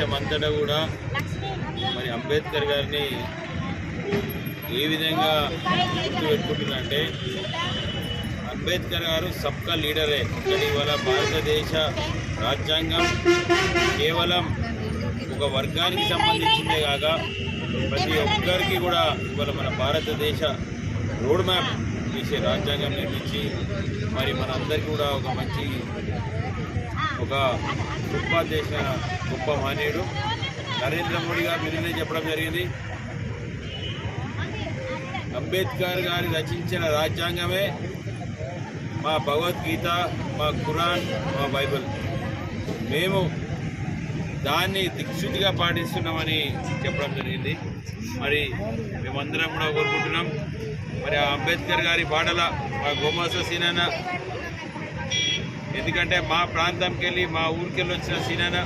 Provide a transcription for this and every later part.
దేశం అంతటా కూడా మరి అంబేద్కర్ గారిని ఏ విధంగా గుర్తుపెట్టుకుంటుందంటే అంబేద్కర్ గారు సబ్కా లీడరే కానీ ఇవాళ భారతదేశ రాజ్యాంగం కేవలం ఒక వర్గానికి సంబంధించిందే కాక ప్రతి ఒక్కరికి కూడా ఇవాళ మన భారతదేశ రోడ్ మ్యాప్ చేసే రాజ్యాంగం నిర్మించి మరి మనందరికీ కూడా ఒక మంచి ఒక గొప్ప దేశ గొప్ప మహనీయుడు. నరేంద్ర మోడీ గారు నిన్నే చెప్పడం జరిగింది. అంబేద్కర్ గారి రచించిన రాజ్యాంగమే మా భగవద్గీత మా ఖురాన్ మా బైబిల్. మేము దాన్ని దిక్సూతిగా పాటిస్తున్నామని చెప్పడం జరిగింది. మరి మేమందరం కూడా కోరుకుంటున్నాం. మరి ఆ అంబేద్కర్ గారి పాటల మా గోమాస సీనన్న ఎందుకంటే మా ప్రాంతంకి వెళ్ళి మా ఊరికి వెళ్ళి వచ్చిన సీనన్న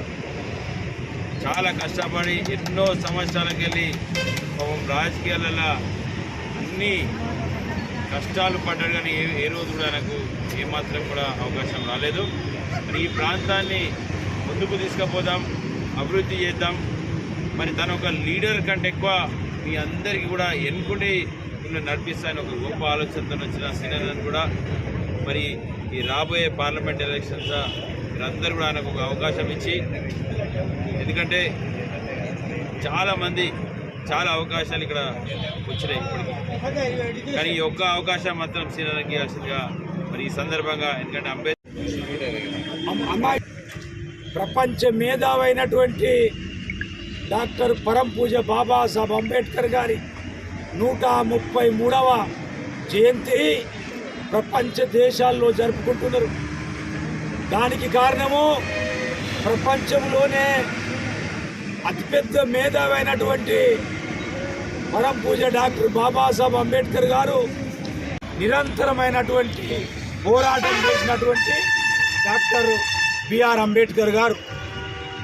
చాలా కష్టపడి ఎన్నో సంవత్సరాలకు వెళ్ళి పాపం రాజకీయాలలో అన్ని కష్టాలు పడ్డాడు కానీ ఏ ఏ రోజు కూడా నాకు ఏమాత్రం కూడా అవకాశం రాలేదు. మరి ఈ ప్రాంతాన్ని ముందుకు తీసుకుపోదాం అభివృద్ధి చేద్దాం. మరి తను ఒక లీడర్ కంటే ఎక్కువ మీ అందరికీ కూడా ఎన్నుకుంటే నడిపిస్తాయని నడిపిస్తాను ఒక గొప్ప ఆలోచనతో వచ్చిన సినిమాను కూడా. మరి ఈ రాబోయే పార్లమెంట్ ఎలక్షన్స్ అందరూ కూడా నాకు ఒక అవకాశం ఇచ్చి ఎందుకంటే చాలామంది చాలా అవకాశాలు ఇక్కడ వచ్చినాయి ఇప్పటికి. కానీ ఈ ఒక్క అవకాశం మాత్రం శ్రీనగర్కి అసలుగా మరి ఈ సందర్భంగా ఎందుకంటే అంబేద్కర్ అమ్మాయి ప్రపంచ మేధావైనటువంటి డాక్టర్ పరం పూజ బాబాసాహెబ్ అంబేద్కర్ గారి నూట ముప్పై మూడవ జయంతి. ప్రపంచ దేశాల్లో జరుపుకుంటున్నారు. దానికి కారణము ప్రపంచంలోనే అతిపెద్ద మేధావైనటువంటి పరం పూజ డాక్టర్ బాబాసాహెబ్ అంబేద్కర్ గారు నిరంతరమైనటువంటి పోరాటం చేసినటువంటి డాక్టర్ బిఆర్ అంబేద్కర్ గారు.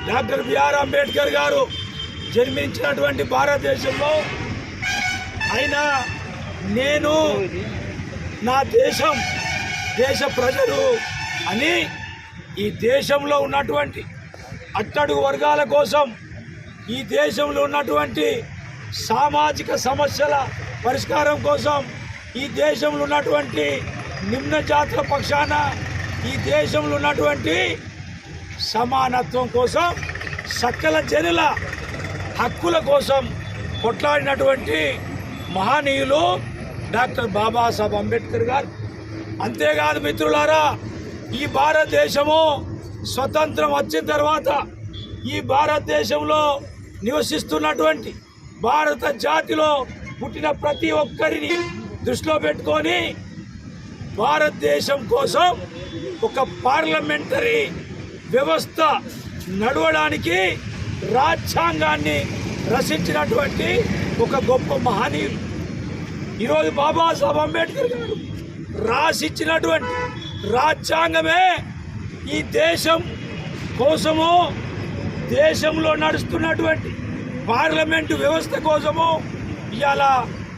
డాక్టర్ బిఆర్ అంబేద్కర్ గారు జన్మించినటువంటి భారతదేశంలో ఆయన నేను నా దేశం దేశ ప్రజలు అని ఈ దేశంలో ఉన్నటువంటి అట్టడుగు వర్గాల కోసం ఈ దేశంలో ఉన్నటువంటి సామాజిక సమస్యల పరిష్కారం కోసం ఈ దేశంలో ఉన్నటువంటి నిమ్న జాతుల పక్షాన ఈ దేశంలో ఉన్నటువంటి సమానత్వం కోసం సకల జనుల హక్కుల కోసం కొట్లాడినటువంటి మహనీయులు డాక్టర్ బాబాసాహెబ్ అంబేద్కర్ గారు. అంతేకాదు మిత్రులారా ఈ భారతదేశము స్వతంత్రం వచ్చిన తర్వాత ఈ భారతదేశంలో నివసిస్తున్నటువంటి భారత జాతిలో పుట్టిన ప్రతి ఒక్కరిని దృష్టిలో పెట్టుకొని భారతదేశం కోసం ఒక పార్లమెంటరీ వ్యవస్థ నడవడానికి రాజ్యాంగాన్ని రచించినటువంటి ఒక గొప్ప మహనీయుడు. ఈరోజు బాబాసాహెబ్ అంబేద్కర్ గారు రాసిచ్చినటువంటి రాజ్యాంగమే ఈ దేశం కోసము దేశంలో నడుస్తున్నటువంటి పార్లమెంటు వ్యవస్థ కోసము ఇవాళ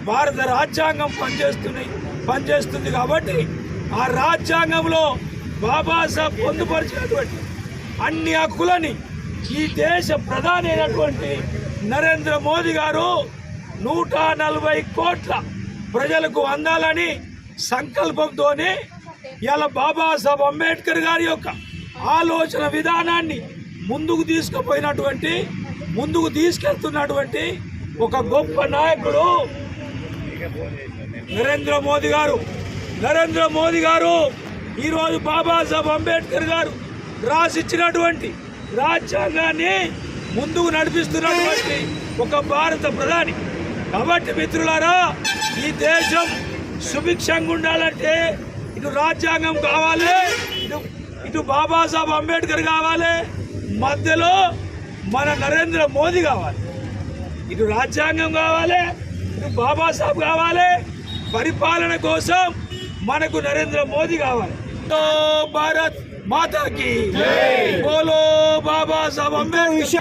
భారత రాజ్యాంగం పనిచేస్తుంది పనిచేస్తుంది కాబట్టి ఆ రాజ్యాంగంలో బాబాసాహెబ్ పొందుపరిచినటువంటి అన్ని హక్కులని ఈ దేశ ప్రధాని అయినటువంటి నరేంద్ర మోదీ గారు నూట నలభై కోట్ల ప్రజలకు అందాలని సంకల్పంతోనే ఇలా బాబాసాహెబ్ అంబేద్కర్ గారి యొక్క ఆలోచన విధానాన్ని ముందుకు తీసుకుపోయినటువంటి ముందుకు తీసుకెళ్తున్నటువంటి ఒక గొప్ప నాయకుడు నరేంద్ర మోదీ గారు. నరేంద్ర మోదీ గారు ఈరోజు బాబాసాహెబ్ అంబేద్కర్ గారు రాసిచ్చినటువంటి రాజ్యాంగాన్ని ముందుకు నడిపిస్తున్నటువంటి ఒక భారత ప్రధాని. కాబట్టి మిత్రులారా ఈ దేశం సుభిక్షంగా ఉండాలంటే ఇటు రాజ్యాంగం కావాలి ఇటు ఇటు బాబాసాహెబ్ అంబేద్కర్ కావాలి మధ్యలో మన నరేంద్ర మోదీ కావాలి. ఇటు రాజ్యాంగం కావాలి ఇటు బాబాసాహెబ్ కావాలి పరిపాలన కోసం మనకు నరేంద్ర మోదీ కావాలి. భారత్ మాతాకి. బోలో బాబాసాహెబ్ అంబేద్కర్.